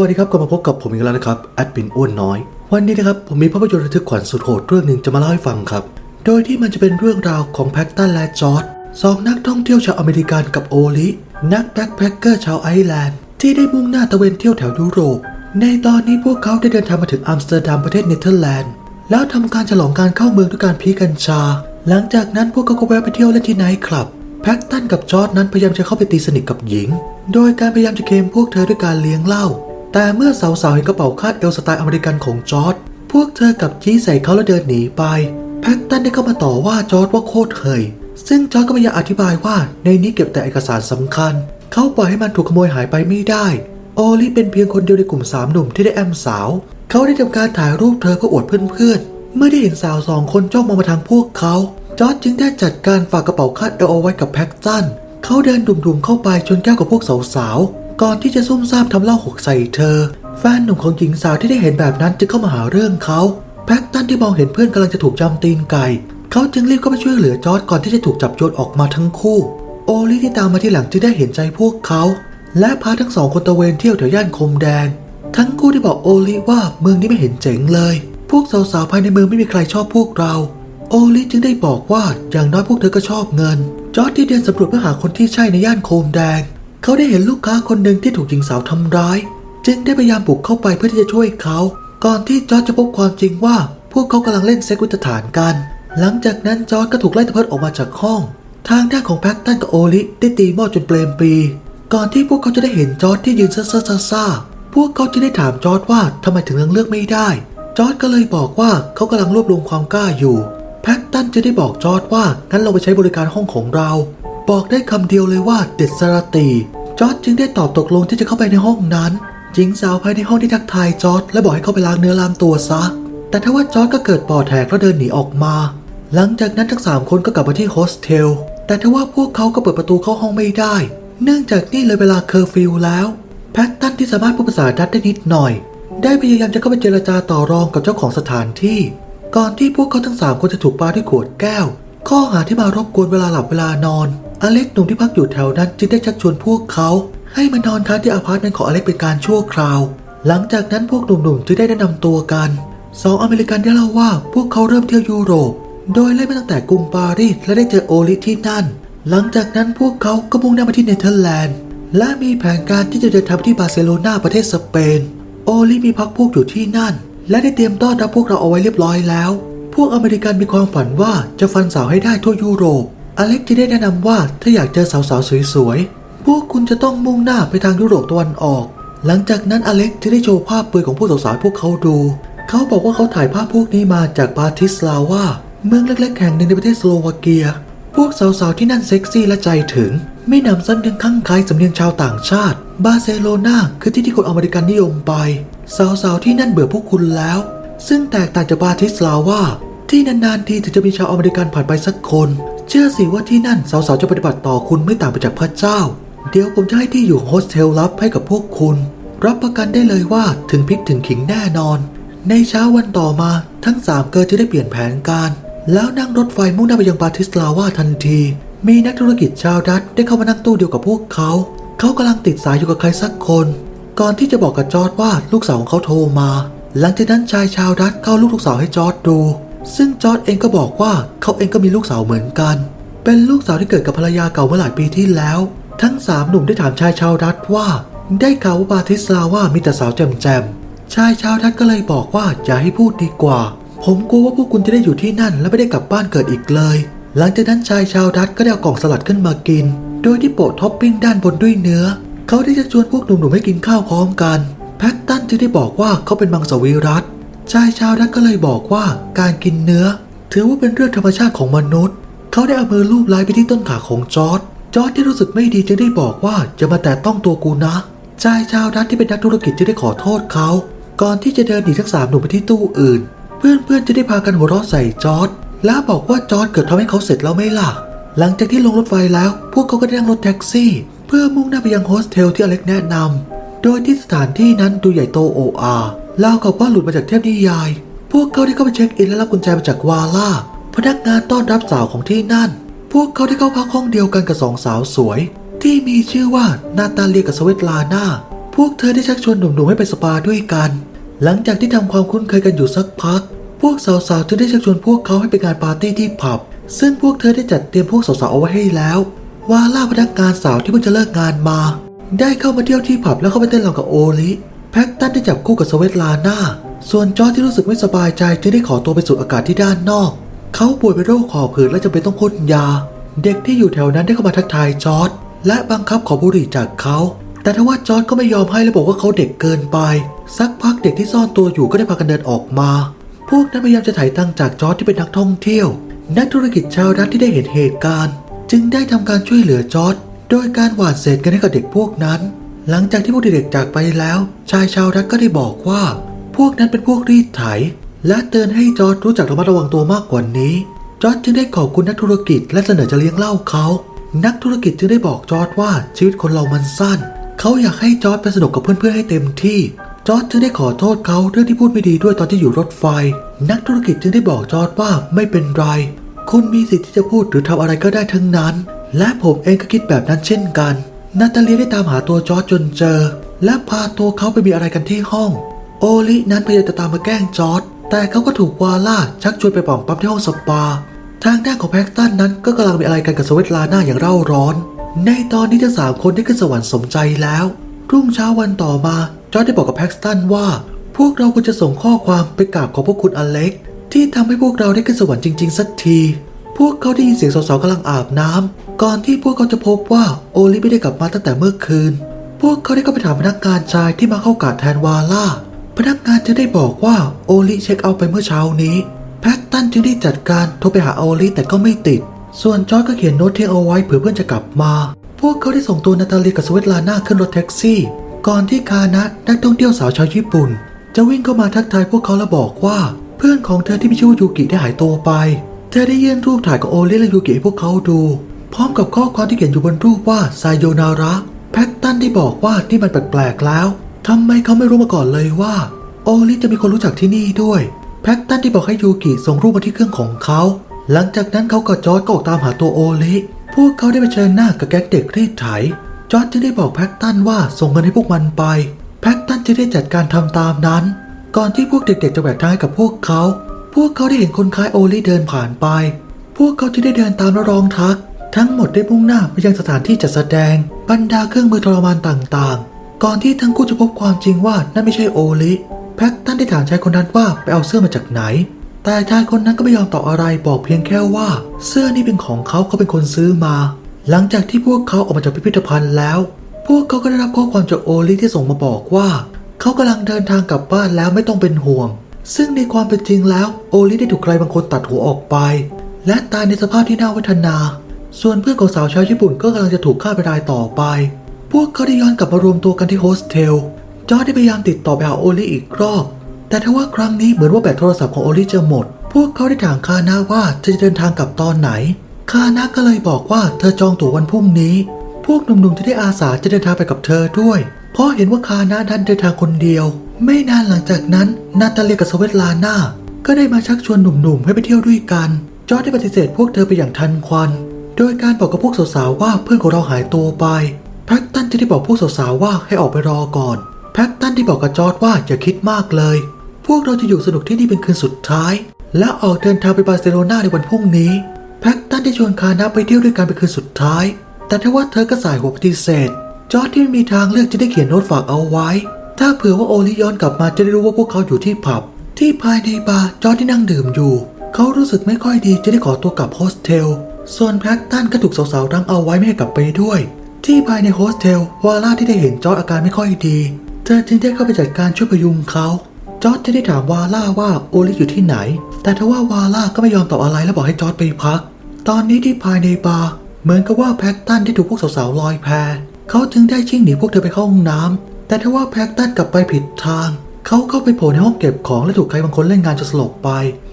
วัสดีครับกลับมาพบกับผมอีกแล้วนะครับแอดมินอ้วนน้อย วันนี้นะครับผมมีภาพยนตร์ระทึกขวัญสุดโหดเรื่องหนึ่งจะมาเล่าให้ฟังครับ โดยที่มันจะเป็นเรื่องราวของแพ็กตันและจอร์ดสองนักท่องเที่ยวชาวอเมริกันกับโอลิ นักแบ็คแพคเกอร์ชาวไอร์แลนด์ ที่ได้มุ่งหน้าตะเวนเที่ยวแถวยุโรป ในตอนนี้พวกเขาได้เดินทางมาถึงอัมสเตอร์ดัมประเทศเนเธอร์แลนด์ แล้วทำการฉลองการเข้าเมืองด้วยการพีกัญชา หลังจากนั้นพวกเขาก็แวะไปเที่ยวเล่นที่ไนท์คลับแพ็กตันกับจอร์ดนั้นพยายามจะเข้าไปตีสนิทกับหญิง โดยการพยายามจะเคมพวกเธอด้วยการเลี้ยงเหล้า แต่เมื่อสาวๆเห็นกระเป๋าคาดเอวสไตล์อเมริกันของจอร์ดพวกเธอกับจี้ใส่เขาแล้วเดินหนีไป แพ็กตันได้เข้ามาต่อว่าจอร์ดว่าโคตรเฮยซึ่งจอร์ดก็พยายามอธิบายว่าในนี้เก็บแต่เอกสารสำคัญ เขาปล่อยให้มันถูกขโมยหายไปไม่ได้ โอลิเป็นเพียงคนเดียวในกลุ่มสามหนุ่มที่ได้แอมสาว เขาได้ทำการถ่ายรูปเธอเพื่ออวดเพื่อนๆ เมื่อได้เห็นสาวสองคนจ้องมองมาทางพวกเขา จอร์ดจึงได้จัดการฝากกระเป๋าคาดเอวเอาไว้กับแพ็กตัน เขาเดินดุ่มๆเข้าไปชนแก้วกับพวกสาวๆ ก่อนที่จะซุ่มซ่ามทำเหล้าหกใส่เธอ แฟนหนุ่มของหญิงสาวที่ได้เห็นแบบนั้นจึงเข้ามาหาเรื่องเขาแพ็กตันที่มองเห็นเพื่อนกำลังจะถูกจำตีนไก่ เขาจึงรีบเข้าไปช่วยเหลือจอร์ดก่อนที่จะถูกจับโยนออกมาทั้งคู่ โอลิที่ตามมาที่หลังจึงได้เห็นใจพวกเขา และพาทั้งสองคนตะเวนเที่ยวแถวย่านคมแดง ทั้งคู่ได้บอกโอลิว่าเมืองนี้ไม่เห็นเจ๋งเลย พวกสาวๆภายในเมืองไม่มีใครชอบพวกเรา โอลิจึงได้บอกว่าอย่างน้อยพวกเธอก็ชอบเงิน จอร์ดที่เดินสำรวจเพื่อหาคนที่ใช่ในย่านโคมแดง เขาได้เห็นลูกค้าคนหนึ่งที่ถูกหญิงสาวทำร้าย จึงได้พยายามบุกเข้าไปเพื่อที่จะช่วยเขา ก่อนที่จอร์ดจะพบความจริงว่า พวกเขากำลังเล่นเซ็กวิตฐานกัน หลังจากนั้นจอร์ดก็ถูกไล่ตะเพิดออกมาจากห้อง ทางด้านของแพ็กตันกับโอลิได้ตีหม้อจนเปลมปี ก่อนที่พวกเขาจะได้เห็นจอร์ดที่ยืนซ่าซ่าซ่าพวกเขาจึงได้ถามจอร์ดว่าทำไมถึงยังเลือกไม่ได้ จอร์ดก็เลยบอกว่าเขากำลังรวบรวมความกล้าอยู่แพ็กตันจะได้บอกจอร์ดว่างั้นเราไปใช้บริการห้องของเรา บอกได้คำเดียวเลยว่าเด็ดสรตี จอร์ดจึงได้ตอบตกลงที่จะเข้าไปในห้องนั้นหญิงสาวภายในห้องที่ทักทายจอร์ดและบอกให้เข้าไปล้างเนื้อล้างตัวซะ แต่ทว่าจอร์ดก็เกิดปอดแตกแล้วเดินหนีออกมา หลังจากนั้นทั้งสามคนก็กลับมาที่โฮสเทล แต่ทว่าพวกเขาก็เปิดประตูเข้าห้องไม่ได้ เนื่องจากนี่เลยเวลาเคอร์ฟิวแล้ว แพทตันที่สามารถพูดภาษาดัตได้นิดหน่อย ได้พยายามจะเข้าไปเจรจาต่อรองกับเจ้าของสถานที่ ก่อนที่พวกเขาทั้งสามคนจะถูกปาด้วยขวดแก้ว ข้อหาที่มารบกวนเวลาหลับเวลานอน อเล็กหนุ่มที่พักอยู่แถวนั้นจึงได้ชักชวนพวกเขา ให้มานอนค้างที่อพาร์ตเมนต์ของอเล็กเป็นการชั่วคราว หลังจากนั้นพวกหนุ่มๆจึงได้แนะนำตัวกันสองอเมริกันได้เล่าว่าพวกเขาเริ่มเที่ยวยุโรป โดยเล่มาตั้งแต่กรุงปารีสและได้เจอโอลิที่นั่น หลังจากนั้นพวกเขาก็มุ่งหน้ามาที่เนเธอร์แลนด์ และมีแผนการที่จะเดินทางที่บาร์เซโลนาประเทศสเปน โอลิมีพักพวกอยู่ที่นั่น และได้เตรียมต้อนรับพวกเราเอาไว้เรียบร้อยแล้ว พวกอเมริกันมีความฝันว่าจะฟันสาวให้ได้ทั่วยุโรป อเล็กจะได้แนะนำว่าถ้าอยากเจอสาวๆสวยๆ พวกคุณจะต้องมุ่งหน้าไปทางยุโรปตะวันออก หลังจากนั้นอเล็กจะได้โชว์ภาพปืนของผู้สาวๆพวกเขาดู เขาบอกว่าเขาถ่ายภาพพวกนี้มาจากบาติสลาวาเมืองเล็กๆแห่งหนึ่งในประเทศสโลวาเกีย พวกสาวๆที่นั่นเซ็กซี่และใจถึง ไม่นำซ้ำยังข้างใครสำเนียงชาวต่างชาติ บาร์เซโลนาคือที่ที่คนอเมริกันนิยมไป สาวๆที่นั่นเบื่อพวกคุณแล้ว ซึ่งแตกต่างจากบาติสลาวาที่นานๆทีถึงจะมีชาวอเมริกันผ่านไปสักคน เชื่อสิว่าที่นั่นสาวๆจะปฏิบัติต่อคุณไม่ต่างไปจากพระเจ้า เดี๋ยวผมจะให้ที่อยู่โฮสเทลลับให้กับพวกคุณ รับประกันได้เลยว่าถึงพริกถึงขิงแน่นอน ในเช้าวันต่อมาทั้งสามเกิร์จะได้เปลี่ยนแผนการ แล้วนั่งรถไฟมุ่งหน้าไปยังบาติสลาวาทันที มีนักธุรกิจชาวดัตได้เข้ามานั่งตู้เดียวกับพวกเขา เขากำลังติดสายอยู่กับใครสักคน ก่อนที่จะบอกกับจอร์ดว่าลูกสาวของเขาโทรมา หลังจากนั้นชายชาวดัตเข้าลูกลูกสาวให้จอร์ดดู ซึ่งจอร์ดเองก็บอกว่าเขาเองก็มีลูกสาวเหมือนกัน เป็นลูกสาวที่เกิดกับภรรยาเก่าเมื่อหลายปีที่แล้ว ทั้งสามหนุ่มได้ถามชายชาวดัตว่า ได้ข่าวว่าบาติสลาว่ามีแต่สาวแจ่มๆชายชาวดัตก็เลยบอกว่าอย่าให้พูดดีกว่า ผมกลัวว่าพวกคุณจะได้อยู่ที่นั่น และไม่ได้กลับบ้านเกิดอีกเลย หลังจากนั้นชายชาวดัตก็ได้เอากล่องสลัดขึ้นมากิน โดยที่โปะท็อปปิ้งด้านบนด้วยเนื้อ เขาได้จะชวนพวกหนุ่มๆให้กินข้าวพร้อมกัน แพ็กตันจึงได้บอกว่าเขาเป็นมังสวิรัต ชายชาวดัตช์ก็เลยบอกว่าการกินเนื้อ ถือว่าเป็นเรื่องธรรมชาติของมนุษย์ เขาได้เอามือลูบไล้ไปที่ต้นขาของจอร์ดจอร์ดที่รู้สึกไม่ดีจึงได้บอกว่าจะมาแตะต้องตัวกูนะชายชาวดัตช์ที่เป็นนักธุรกิจจึงได้ขอโทษเขา ก่อนที่จะเดินหนีทั้งสามหนุ่มไปที่ตู้อื่น เพื่อนๆจะได้พากันหัวเราะใส่จอร์ดและบอกว่าจอร์ดเกิดทำให้เขาเสร็จแล้วไม่ล่ะ หลังจากที่ลงรถไฟแล้ว พวกเขาก็ได้นั่งรถแท็กซี่ เพื่อมุ่งหน้าไปยังโฮสเทลที่อเล็กแนะนำโดยที่สถานที่นั้นดูใหญ่โตโออา เล่าวกับว่าหลุดมาจากเทพนิยาย พวกเขาได้เข้าไปเช็คอินและรับกุญแจมาจากวาล่า พนักงานต้อนรับสาวของที่นั่น พวกเขาได้เข้าพักห้องเดียวกันกับสองสาวสวย ที่มีชื่อว่านาตาเลียกับสเวตลาน่า พวกเธอได้ชักชวนหนุ่มๆให้ไปสปาด้วยกัน หลังจากที่ทำความคุ้นเคยกันอยู่สักพัก พวกสาวๆจึงได้ชักชวนพวกเขาให้ไปงานปาร์ตี้ที่ผับ ซึ่งพวกเธอได้จัดเตรียมพวกสาวๆเอาไว้ให้แล้ววาล่าพนักงานสาวที่เพิ่งจะเลิกงานมา ได้เข้ามาเที่ยวที่ผับแล้วเข้าไปเต้นรำกับโอลิ แพ็กตันได้จับคู่กับสเวตลาน่า ส่วนจอร์จที่รู้สึกไม่สบายใจจึงได้ขอตัวไปสูดอากาศที่ด้านนอก เขาป่วยเป็นโรคหอบหืดและจำเป็นต้องพ่นยา เด็กที่อยู่แถวนั้นได้เข้ามาทักทายจอร์จและบังคับขอบุหรี่จากเขา แต่ทว่าจอร์จก็ไม่ยอมให้และบอกว่าเขาเด็กเกินไป สักพักเด็กที่ซ่อนตัวอยู่ก็ได้พากันเดินออกมา พวกนั้นพยายามจะไถ่ตังจากจอร์จที่เป็นนักท่องเที่ยว นักธุรกิจชาวรัฐที่ได้เห็นเหตุการณ์ จึงได้ทำการช่วยเหลือจอร์จโดยการหว่านเศษเงินให้กับเด็กพวกนั้น หลังจากที่พวกเด็กๆจากไปแล้ว ชายชาวรัฐก็ได้บอกว่า พวกนั้นเป็นพวกรีดไถ และเตือนให้จอร์จรู้จักระมัดระวังตัวมากกว่านี้ จอร์จจึงได้ขอบคุณนักธุรกิจและเสนอจะเลี้ยงเหล้าเขา นักธุรกิจจึงได้บอกจอร์จว่าชีวิตคนเรามันสั้น เขาอยากให้จอร์จไปสนุกกับเพื่อนๆให้เต็มที่ จอร์จจึงได้ขอโทษเขาเรื่องที่พูดไม่ดีด้วยตอนที่อยู่รถไฟ นักธุรกิจจึงได้บอกจอร์จว่าไม่เป็นไร คุณมีสิทธิ์ที่จะพูดหรือทำอะไรก็ได้ทั้งนั้น และผมเองก็คิดแบบนั้นเช่นกัน นาตาเลียได้ตามหาตัวจอร์จจนเจอ และพาตัวเขาไปมีอะไรกันที่ห้อง โอลินั้นพยายามจะตามมาแกล้งจอร์จแต่เขาก็ถูกวาล่าชักชวนไปป่องปั๊มที่ห้องสปา ทางด้านของแพ็กตันนั้นก็กำลังมีอะไรกันกับสเวตลาน่าอย่างเร่าร้อน ในตอนนี้ทั้งสามคนได้ขึ้นสวรรค์สมใจแล้ว รุ่งเช้าวันต่อมาจอร์จได้บอกกับแพ็กตันว่า พวกเราควรจะส่งข้อความไปกราบขอพระคุณอเล็ก ที่ทำให้พวกเราได้ขึ้นสวรรค์จริง ๆ สักที พวกเขาได้ยินเสียงสาวๆกำลังอาบน้ำก่อนที่พวกเขาจะพบว่าโอลิไม่ได้กลับมาตั้งแต่เมื่อคืน พวกเขาได้เข้าไปถามพนักงานชายที่มาเข้ากาดแทนวาล่า พนักงานจึงได้บอกว่าโอลิเช็คเอาไปเมื่อเช้านี้แพทตันจึงได้จัดการโทรไปหาโอลิแต่ก็ไม่ติด ส่วนจอร์จก็เขียนโน้ตทิ้งเอาไว้เผื่อเพื่อนจะกลับมา พวกเขาได้ส่งตัวนาตาลีกับสเวตลาน่าขึ้นรถแท็กซี่ ก่อนที่คานะนักท่องเที่ยวสาวชาวญี่ปุ่น จะวิ่งเข้ามาทักทายพวกเขาและบอกว่า เพื่อนของเธอที่มีชื่อว่ายูกิได้หายตัวไป เธอได้ยื่นรูปถ่ายของโอลิและยูกิให้พวกเขาดู พร้อมกับข้อความที่เขียนอยู่บนรูปว่าไซโยนาระแพทตันได้บอกว่านี่มันแปลกๆแล้วทำไมเขาไม่รู้มาก่อนเลยว่า โอลิจะมีคนรู้จักที่นี่ด้วย แพ็กตันที่บอกให้ยูกิส่งรูปมาที่เครื่องของเขา หลังจากนั้นเขากับจอร์จก็ออกตามหาตัวโอลิพวกเขาได้ไปเชิญหน้ากับแก๊งเด็กรีดไถ จอร์จจึงได้บอกแพ็กตันว่าส่งเงินให้พวกมันไป แพ็กตันจึงได้จัดการทำตามนั้น ก่อนที่พวกเด็กๆจะแหวกทางให้กับพวกเขา พวกเขาได้เห็นคนคล้ายโอลิเดินผ่านไป พวกเขาจึงได้เดินตามและร้องทัก ทั้งหมดได้มุ่งหน้าไปยังสถานที่จัดแสดง บรรดาเครื่องมือทรมานต่างๆ ก่อนที่ทั้งคู่จะพบความจริงว่านั่นไม่ใช่โอลิแพ็กตันได้ถามชายคนนั้นว่าไปเอาเสื้อมาจากไหน แต่ชายคนนั้นก็ไม่ยอมตอบอะไรบอกเพียงแค่ว่า เสื้อนี่เป็นของเขาเขาเป็นคนซื้อมา หลังจากที่พวกเขาออกมาจากพิพิธภัณฑ์แล้ว พวกเขาก็ได้รับข้อความจากโอลิที่ส่งมาบอกว่า เขากำลังเดินทางกลับบ้านแล้วไม่ต้องเป็นห่วง ซึ่งในความเป็นจริงแล้วโอลิได้ถูกใครบางคนตัดหัวออกไป และตายในสภาพที่น่าเวทนา ส่วนเพื่อนของสาวชาวญี่ปุ่นก็กำลังจะถูกฆ่าเป็นรายต่อไป พวกเขาได้ย้อนกลับมารวมตัวกันที่โฮสเทล จอร์จได้พยายามติดต่อไปหาโอลิอีกรอบ แต่ทว่าครั้งนี้เหมือนว่าแบตโทรศัพท์ของโอลิจะหมด พวกเขาได้ถามคานาว่าเธอจะเดินทางกลับตอนไหน คานาก็เลยบอกว่าเธอจองตั๋ววันพรุ่งนี้ พวกหนุ่มๆที่ได้อาสาจะเดินทางไปกับเธอด้วย เพราะเห็นว่าคานาดันเดินทางคนเดียว ไม่นานหลังจากนั้นนาตาเลียกับสเวตลาน่าก็ได้มาชักชวนหนุ่มๆให้ไปเที่ยวด้วยกัน จอร์จได้ปฏิเสธพวกเธอไปอย่างทันควัน โดยการบอกกับพวกสาวๆว่าเพื่อนของเราหายตัวไปแพ็กตันจะได้บอกพวกสาวๆว่าให้ออกไปรอก่อนแพ็กตันที่บอกกับจอร์จว่าอย่าคิดมากเลย พวกเราจะอยู่สนุกที่นี่เป็นคืนสุดท้าย และออกเดินทางไปบาร์เซโลนาในวันพรุ่งนี้แพ็กตันได้ชวนคานาไปเที่ยวด้วยกันเป็นคืนสุดท้าย แต่ทว่าเธอก็สายหัวปฏิเสธ จอร์จที่ไม่มีทางเลือกจะได้เขียนโน้ตฝากเอาไว้ ถ้าเผื่อว่าโอลิย้อนกลับมาจะได้รู้ว่าพวกเขาอยู่ที่ผับ ที่ภายในบาร์จอร์ที่นั่งดื่มอยู่ เขารู้สึกไม่ค่อยดีจะได้ขอตัวกลับโฮสเทล ส่วนแพ็กตันก็ถูกสาวๆรั้งเอาไว้ไม่ให้กลับไปด้วย ที่ภายในโฮสเทลวาล่าที่ได้เห็นจอร์อาการไม่ค่อยดี เธอจึงได้เข้าไปจัดการช่วยพยุงเขาจอร์จจะได้ถามวาล่าว่าโอลิอยู่ที่ไหน แต่ทว่าวาล่าก็ไม่ยอมตอบอะไรและบอกให้จอร์จไปพัก ตอนนี้ที่ภายในบาร์เหมือนกับว่าแพ็กตันได้ถูกพวกสาวๆลอยแพเขาจึงได้ชิ่งหนีพวกเธอไปเข้าห้องน้ำ แต่ทว่าแพ็กตันกลับไปผิดทาง เขาเข้าไปโผล่ในห้องเก็บของและถูกใครบางคนเล่นงานจนสลบไป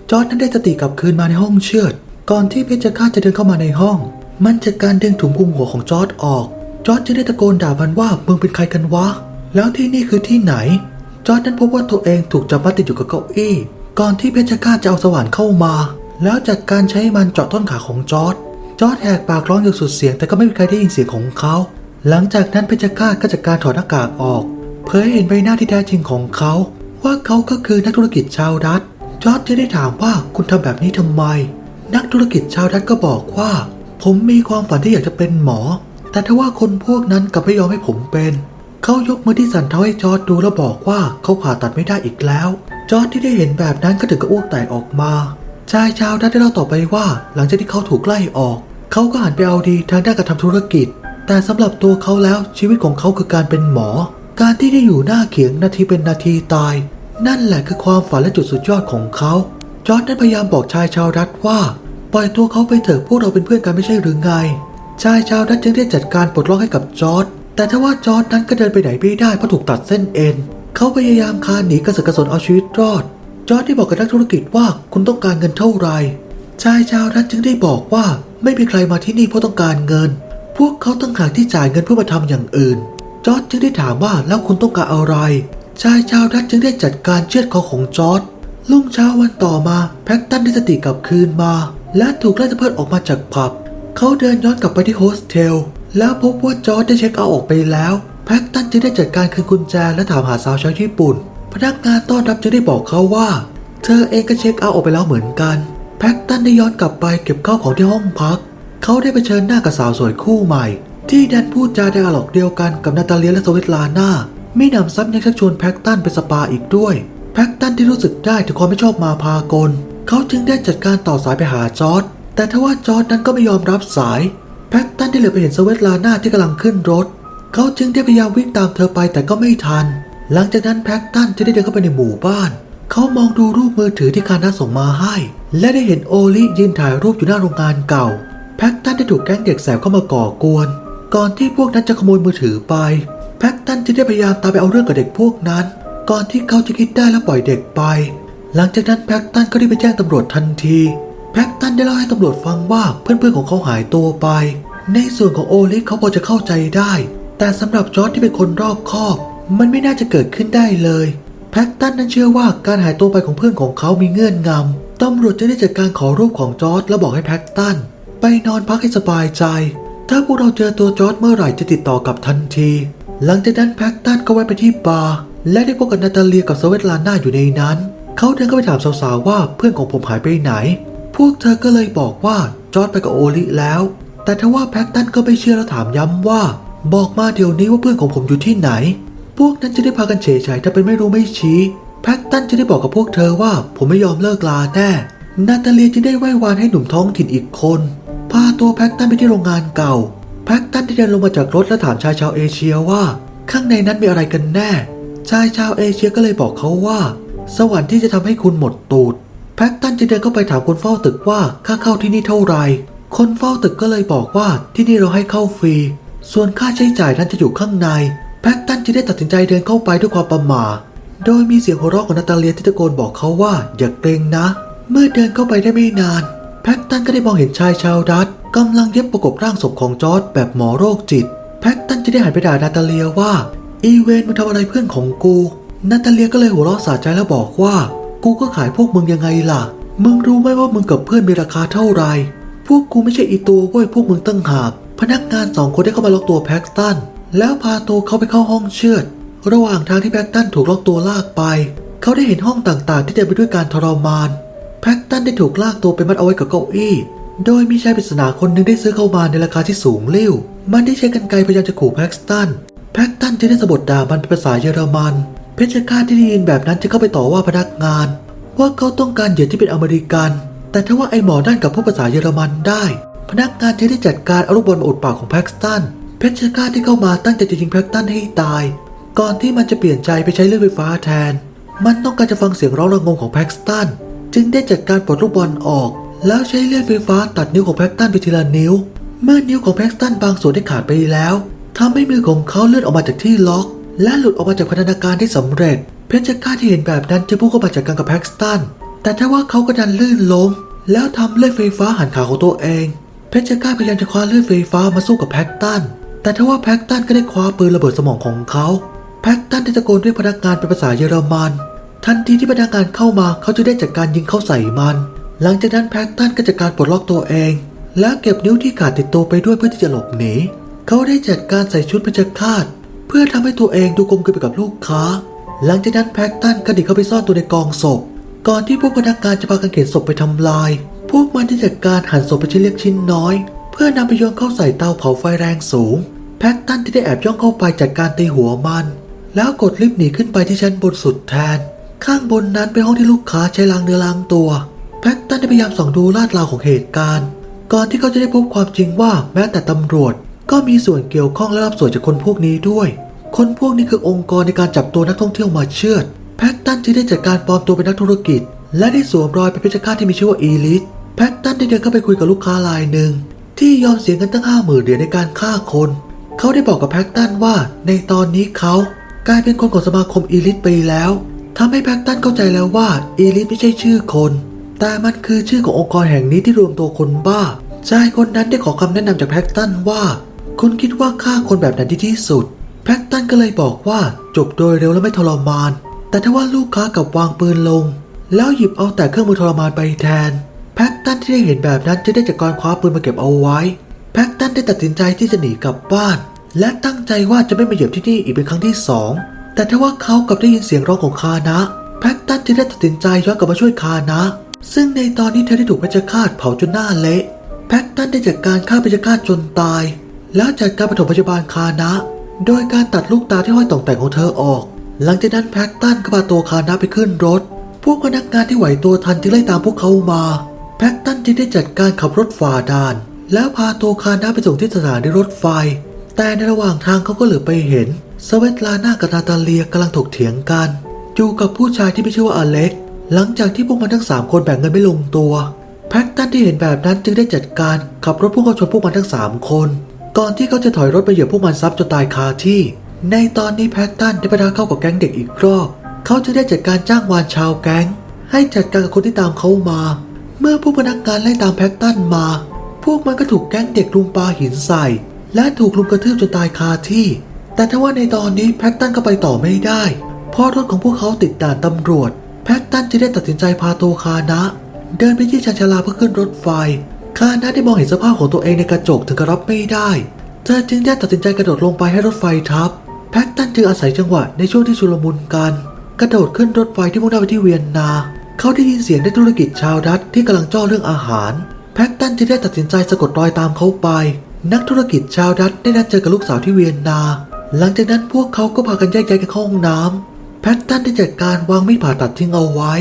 จอร์จนั้นได้สติกลับคืนมาในห้องเชือด ก่อนที่เพชฌฆาตจะเดินเข้ามาในห้อง มันจากการดึงถุงคลุมหัวของจอร์จออก จอร์จจึงได้ตะโกนด่ามันว่ามึงเป็นใครกันวะ แล้วที่นี่คือที่ไหน จอร์จนั้นพบว่าตัวเองถูกจับมัดติดอยู่กับเก้าอี้ ก่อนที่เพชฌฆาตจะเอาสว่านเข้ามา แล้วจากการใช้มันเจาะต้นขาของจอร์จจอร์จแหกปากร้องอย่างสุดเสียงแต่ก็ไม่มีใครได้ยินเสียงของเขา หลังจากนั้นเพชฌฆาตก็จัดการถอดหน้ากากออก เผยให้เห็นใบหน้าที่แท้จริงของเขา ว่าเขาก็คือนักธุรกิจชาวดัตจอร์จจะได้ถามว่าคุณทำแบบนี้ทำไม นักธุรกิจชาวดัตก็บอกว่า ผมมีความฝันที่อยากจะเป็นหมอ แต่ถ้าว่าคนพวกนั้นกลับไม่ยอมให้ผมเป็นเขายกมือที่สั่นเท้าให้จอร์จดูแล้วบอกว่าเขาผ่าตัดไม่ได้อีกแล้ว จอร์จที่ได้เห็นแบบนั้นก็ถึงกับอ้วกแตกออกมาชายชาวดัตได้เล่าต่อไปว่า หลังจากที่เขาถูกไล่ออก เขาก็หันไปเอาดีทางด้านการทำธุรกิจ แต่สำหรับตัวเขาแล้วชีวิตของเขาคือการเป็นหมอ การที่ได้อยู่หน้าเขียงนาทีเป็นนาทีตาย นั่นแหละคือความฝันและจุดสุดยอดของเขาจอร์จนั้นพยายามบอกชายชาวดัตว่า ปล่อยตัวเขาไปเถอะพวกเราเป็นเพื่อนกันไม่ใช่หรือไง ชายชาวดัตจึงได้จัดการปลดล็อกให้กับจอร์จแต่ถ้าว่าจอร์จนั้นก็เดินไปไหนไม่ได้เพราะถูกตัดเส้นเอ็นเขาพยายามคานหนีกระสือกระสนเอาชีวิตรอด จอร์จได้บอกกับนักธุรกิจว่าคุณต้องการเงินเท่าไหร่ชายชาวดัตจึงได้บอกว่าไม่มีใครมาที่นี่เพราะต้องการเงิน วกเขาต้องหากที่จ่ายเงินเพื่อมาทำอย่างอื่น จอร์จจึงได้ถามว่าแล้วคุณต้องการอะไร ชายชาวดัตจึงได้จัดการเชือดคอของจอร์จรุ่งเช้าวันต่อมาแพ็กตันได้สติกลับคืนมา และถูกไล่ตะเพิดออกมาจากผับ เขาเดินย้อนกลับไปที่โฮสเทล แล้วพบว่าจอร์จได้เช็คเอาออกไปแล้วแพ็กตันจึงได้จัดการคืนกุญแจและถามหาสาวชาวญี่ปุ่น พนักงานต้อนรับจึงได้บอกเขาว่า เธอเองก็เช็คเอาออกไปแล้วเหมือนกัน แพ็กตันได้ย้อนกลับไปเก็บข้าวของที่ห้องพัก เขาได้เผชิญหน้ากับสาวสวยคู่ใหม่ ที่ดันพูดจาไดอะล็อกเดียวกันกับนาตาเลียและสวิตลาน่าไมีหนำซ้ำยังชักชวนแพ็กตันไปสปาอีกด้วยแพ็กตันที่รู้สึกได้ถึงความไม่ชอบมาพากล เขาจึงได้จัดการต่อสายไปหาจอร์ดแต่ทว่าจอร์ดนั้นก็ไม่ยอมรับสาย แพ็กตันได้เหลือไปเห็นสวิตลาน่าที่กำลังขึ้นรถ เขาจึงได้พยายามวิ่งตามเธอไปแต่ก็ไม่ทัน หลังจากนั้นแพ็กตันจะได้เดินเข้าไปในหมู่บ้าน เขามองดูรูปมือถือที่คานาส่งมาให้ และได้เห็นโอลิยืนถ่ายรูปอยู่หน้าโรงงานเก่า แพ็กตันได้ถูกแก๊งเด็กแสบเข้ามาก่อกวน ก่อนที่พวกนั้นจะขโมยมือถือไป แพ็กตันจึงได้พยายามตามไปเอาเรื่องกับเด็กพวกนั้น ก่อนที่เขาจะคิดได้และปล่อยเด็กไป หลังจากนั้นแพ็กตันก็ได้ไปแจ้งตำรวจทันที แพ็กตันได้เล่าให้ตำรวจฟังว่าเพื่อนๆของเขาหายตัวไป ในส่วนของโอลิเขาพอจะเข้าใจได้ แต่สำหรับจอร์จที่เป็นคนรอบคอบ มันไม่น่าจะเกิดขึ้นได้เลยแพ็กตันนั้นเชื่อว่าการหายตัวไปของเพื่อนของเขามีเงื่อนงำตำรวจจะได้จัดการขอรูปของจอร์จแล้วบอกให้แพ็กตัน ไปนอนพักให้สบายใจ ถ้าพวกเราเจอตัวจอร์จเมื่อไหร่จะติดต่อกลับทันที หลังจากนั้นแพ็กตันก็แวะไปที่บาร์และได้พบกับนาตาเลียกับสเวตลาน่าอยู่ในนั้น เขาเดินเข้าไปถามสาวๆว่าเพื่อนของผมหายไปไหน พวกเธอก็เลยบอกว่าจอร์จไปกับโอลิแล้ว แต่ทว่าแพ็กตันก็ไม่เชื่อและถามย้ำว่า บอกมาเดี๋ยวนี้ว่าเพื่อนของผมอยู่ที่ไหน พวกนั้นจะได้พากันเฉยๆถ้าเป็นไม่รู้ไม่ชี้แพ็กตันจะได้บอกกับพวกเธอว่าผมไม่ยอมเลิกลาแน่ นาตาเลียจะได้ไหว้วานให้หนุ่มท้องถิ่นอีกคน พาตัวแพ็กตันไปที่โรงงานเก่า แพ็กตันได้เดินลงมาจากรถและถามชายชาวเอเชียว่า ข้างในนั้นมีอะไรกันแน่ ชายชาวเอเชียก็เลยบอกเขาว่า สวรรค์ที่จะทำให้คุณหมดตูด แพ็กตันจะเดินเข้าไปถามคนเฝ้าตึกว่าค่าเข้าที่นี่เท่าไหร่ คนเฝ้าตึกก็เลยบอกว่าที่นี่เราให้เข้าฟรี ส่วนค่าใช้จ่ายนั้นจะอยู่ข้างใน แพ็กตันจะได้ตัดสินใจเดินเข้าไปด้วยความประหม่าโดยมีเสียงหัวเราะของนาตาเลียที่ตะโกนบอกเขาว่าอย่าเกรงนะ เมื่อเดินเข้าไปได้ไม่นาน แพ็กตันก็ได้มองเห็นชายชาวดัตกำลังเย็บประกบร่างศพของจอร์ดแบบหมอโรคจิต แพ็กตันจะได้หันไปด่านาตาเลียว่า อีเวนมึงทำอะไรเพื่อนของกู นาตาเลียก็เลยหัวเราะสะใจแล้วบอกว่า กูก็ขายพวกมึงยังไงล่ะ มึงรู้ไหมว่ามึงกับเพื่อนมีราคาเท่าไหร่ พวกกูไม่ใช่อีตัวเว้ยพวกมึงตั้งหาก พนักงานสองคนได้เข้ามาล็อกตัวแพ็กตัน แล้วพาตัวเขาไปเข้าห้องเชือด ระหว่างทางที่แพ็กตันถูกล็อกตัวลากไป เขาได้เห็นห้องต่างๆ ที่เต็มไปด้วยการทรมาน แพ็กตันได้ถูกลากตัวไปมัดเอาไว้กับเก้าอี้ โดยมีชายปริศนาคนหนึ่งได้ซื้อเข้ามาในราคาที่สูงเลิ่วมันได้ใช้กันไกพยายามจะขู่แพ็กตัน แพ็กตันจึงได้สะบัดด่ามันเป็นภาษาเยอรมัน เพชฌฆาตที่ได้ยินแบบนั้นจะเข้าไปต่อว่าพนักงาน ว่าเขาต้องการเหยื่อที่เป็นอเมริกัน แต่ถ้าว่าไอหมอนั่นกับผู้ภาษาเยอรมันได้ พนักงานจึงได้จัดการเอาลูกบอลมาอุดปากของแพ็กตัน เพชฌฆาตที่เข้ามาตั้งใจจะยิงแพ็กตันให้ตาย ก่อนที่มันจะเปลี่ยนใจไปใช้เลื่อยไฟฟ้าแทน มันต้องการจะฟังเสียงร้องระงมของแพ็กตัน จึงได้จัดการปลดลูกบอลออก แล้วใช้เลื่อยไฟฟ้าตัดนิ้วของแพ็กตันไปทีละนิ้ว เมื่อนิ้วของแพ็กตันบางส่วนได้ขาดไปแล้วทำให้มือของเขาเลื่อนออกมาจากที่ล็อก และหลุดออกมาจากพันธนาการที่สำเร็จ เพชฌฆาตที่เห็นแบบนั้นจะพุ่งเข้ามาจัดการกับแพ็กตันแต่ถ้าว่าเขาก็ดันลื่นล้ม แล้วทำเลื่อยไฟฟ้าหันขาของตัวเอง เพชฌฆาตพยายามจะคว้าเลื่อยไฟฟ้ามาสู้กับแพ็กตันแต่ถ้าว่าแพ็กตันก็ได้คว้าปืนระเบิดสมองของเขาแพ็กตันได้ตะโกนเรียกพนักงานเป็นภาษาเยอรมัน ทันทีที่พนักงานเข้ามาเขาจะได้จัดการยิงเข้าใส่มัน หลังจากนั้นแพ็กตันก็จัดการปลดล็อกตัวเอง และเก็บนิ้วที่ขาดติดตัวไปด้วยเพื่อที่จะหลบหนีเขาได้จัดการใส่ชุดเพชฌฆาตเพื่อทำให้ตัวเองดูกลมกลืนไปกับลูกค้า หลังจากนั้นแพ็กตันก็หนีเข้าไปซ่อนตัวในกองศพ ก่อนที่พวกพนักงานจะพากันเข็นศพไปทำลาย พวกมันได้จัดการหั่นศพเป็นชิ้นเล็กชิ้นน้อย เพื่อนำไปโยนเข้าใส่เตาเผาไฟแรงสูง แพ็กตันที่ได้แอบย่องเข้าไปจัดการตีหัวมัน แล้วกดลิฟต์หนีขึ้นไปที่ชั้นบนสุดแทน ข้างบนนั้นเป็นห้องที่ลูกค้าใช้ล้างเนื้อล้างตัว แพ็กตันได้พยายามส่องดูลาดราวของเหตุการณ์ ก่อนที่เขาจะได้พบความจริงว่าแม้แต่ตำรวจ ก็มีส่วนเกี่ยวข้องและรับส่วนจากคนพวกนี้ด้วย คนพวกนี้คือองค์กรในการจับตัวนักท่องเที่ยวมาเชือด แพ็กตันจึงได้จัดการปลอมตัวเป็นนักธุรกิจ และได้สวมรอยเป็นเพชฌฆาตที่มีชื่อว่าอีลิทแพ็กตันได้เดินเข้าไปคุยกับลูกค้ารายหนึ่งที่ยอมเสียเงินตั้งห้าหมื่นเหรียญในการฆ่าคน เขาได้บอกกับแพ็กตันว่าในตอนนี้เขากลายเป็นคนของสมาคมอีลิทไปแล้ว ทำให้แพ็กตันเข้าใจแล้วว่าอีลิทไม่ใช่ชื่อคน แต่มันคือชื่อขององค์กรแห่งนี้ที่รวมตัวคนบ้าชายคนนั้นได้ขอคำแนะนำจากแพ็กตันว่า คุณคิดว่าฆ่าคนแบบไหนดีที่สุด แพ็กตันก็เลยบอกว่าจบโดยเร็วและไม่ทรมาน แต่ถ้าว่าลูกค้ากลับวางปืนลง แล้วหยิบเอาแต่เครื่องมือทรมานไปแทน แพ็กตันที่ได้เห็นแบบนั้นจะได้จัดการคว้าปืนมาเก็บเอาไว้ แพ็กตันได้ตัดสินใจที่จะหนีกลับบ้าน และตั้งใจว่าจะไม่มาเหยียบที่นี่อีกเป็นครั้งที่สอง แต่ถ้าว่าเขากลับได้ยินเสียงร้องของคานะแพ็กตันจึงได้ตัดสินใจย้อนกลับมาช่วยคานะ ซึ่งในตอนนี้เธอได้ถูกเพชฌฆาตเผาจนหน้าเละแพ็กตันได้จัดการฆ่าเพชฌฆาตจนตาย แล้วจัดการปฐมพยาบาลคานะ โดยการตัดลูกตาที่ห้อยต่องแต่งของเธอออก หลังจากนั้นแพ็กตันก็พาตัวคานะไปขึ้นรถ พวกพนักงานที่ไหวตัวทันจึงไล่ตามพวกเขามา แพ็กตันจึงได้จัดการขับรถฝ่าด่าน แล้วพาตัวคานะไปส่งที่สถานีรถไฟ แต่ในระหว่างทางเขาก็เหลือไปเห็น สเวตลาน่ากับนาตาเลียกำลังถกเถียงกัน อยู่กับผู้ชายที่ไม่ชื่อว่าอเล็ก หลังจากที่พวกมันทั้งสามคนแบ่งเงินไม่ลงตัวแพ็กตันที่เห็นแบบนั้นจึงได้จัดการขับรถพุ่งเข้าชนพวกมันทั้งสามคน ก่อนที่เขาจะถอยรถไปเหยียบพวกมันซับจนตายคาที่ ในตอนนี้แพ็กตันได้ไปทาเข้ากับแก๊งเด็กอีกรอบเขาจะได้จัดการจ้างวานชาวแก๊ง ให้จัดการกับคนที่ตามเขามา เมื่อผู้พนักงานไล่ตามแพ็กตันมา พวกมันก็ถูกแก๊งเด็กลุมปาหินใส่ และถูกลุมกระทืบจนตายคาที่ แต่ถ้าว่าในตอนนี้แพ็กตันก็ไปต่อไม่ได้ เพราะรถของพวกเขาติดด่านตำรวจ แพ็กตันจะได้ตัดสินใจพาตัวคานะ เดินไปที่ชานชาลาเพื่อขึ้นรถไฟ คานะได้มองเห็นสภาพของตัวเองในกระจกถึงกับรับไม่ได้เธอจึงได้ตัดสินใจกระโดดลงไปให้รถไฟทับ แพ็กตันจึงอาศัยจังหวะในช่วงที่ชุลมุนกัน กระโดดขึ้นรถไฟที่มุ่งหน้าไปที่เวียนนา เขาได้ยินเสียงนักธุรกิจชาวดัตที่กำลังจ้อเรื่องอาหาร แพ็กตันจึงได้ตัดสินใจสะกดรอยตามเขาไป นักธุรกิจชาวดัตได้นัดเจอกับลูกสาวที่เวียนนา หลังจากนั้นพวกเขาก็พากันแยกย้ายกันเข้าห้องน้ำแพทตันได้จัดการวางมีดผ่าตัดทิ้งเอาไว้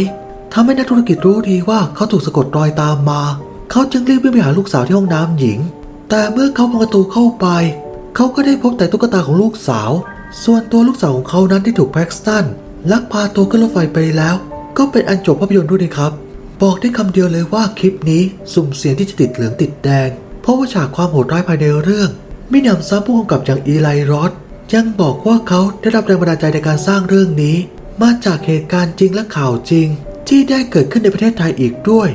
ทำให้นักธุรกิจรู้ดีว่าเขาถูกสะกดรอยตามมา เขาจึงรีบวิ่งไปหาลูกสาวที่ห้องน้ำหญิง แต่เมื่อเขาพังประตูเข้าไป เขาก็ได้พบแต่ตุ๊กตาของลูกสาว ส่วนตัวลูกสาวของเขานั้นที่ถูกแพ็กสตันลักพาตัวขึ้นรถไฟไปแล้ว ก็เป็นอันจบภาพยนตร์ด้วยนะครับ บอกได้คำเดียวเลยว่าคลิปนี้สุ่มเสียงที่จะติดเหลืองติดแดง เพราะว่าฉากความโหดร้ายภายในเรื่องไม่นำซ้ำผู้กำกับอย่างอีไลรอ ยังบอกว่าเขาได้รับแรงบันดาลใจในการสร้างเรื่องนี้ มาจากเหตุการณ์จริงและข่าวจริง ที่ได้เกิดขึ้นในประเทศไทยอีกด้วย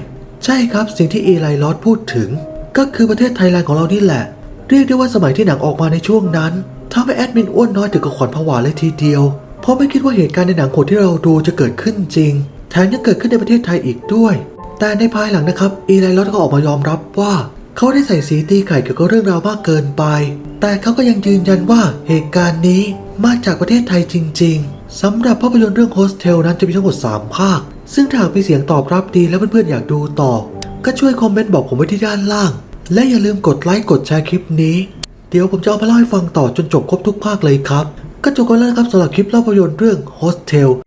ใช่ครับสิ่งที่อีไลอสพูดถึง ก็คือประเทศไทยแลนด์ของเรานี่แหละ เรียกได้ว่าสมัยที่หนังออกมาในช่วงนั้นทำให้แอดมินอ้วนน้อยถึงกับขวัญผวาเลยทีเดียว เพราะไม่คิดว่าเหตุการณ์ในหนังโหดที่เราดูจะเกิดขึ้นจริง แถมยังเกิดขึ้นในประเทศไทยอีกด้วย แต่ในภายหลังนะครับ อีไลลอตก็ออกมายอมรับว่า เขาได้ใส่สีตีไข่เกี่ยวกับเรื่องราวมากเกินไป แต่เขาก็ยังยืนยันว่าเหตุการณ์นี้มาจากประเทศไทยจริง ๆสำหรับภาพยนตร์เรื่องโฮสเทลนั้นจะมีทั้งหมด 3 ภาค ซึ่งถ้าหากมีเสียงตอบรับดีและเพื่อนๆอยากดูต่อ ก็ช่วยคอมเมนต์บอกผมไว้ที่ด้านล่าง และอย่าลืมกดไลค์กดแชร์คลิปนี้ เดี๋ยวผมจะเอามาเล่าให้ฟังต่อจนจบครบทุกภาคเลยครับ ก็จบกันแล้วนะครับสำหรับคลิปเล่าภาพยนตร์เรื่อง Hostel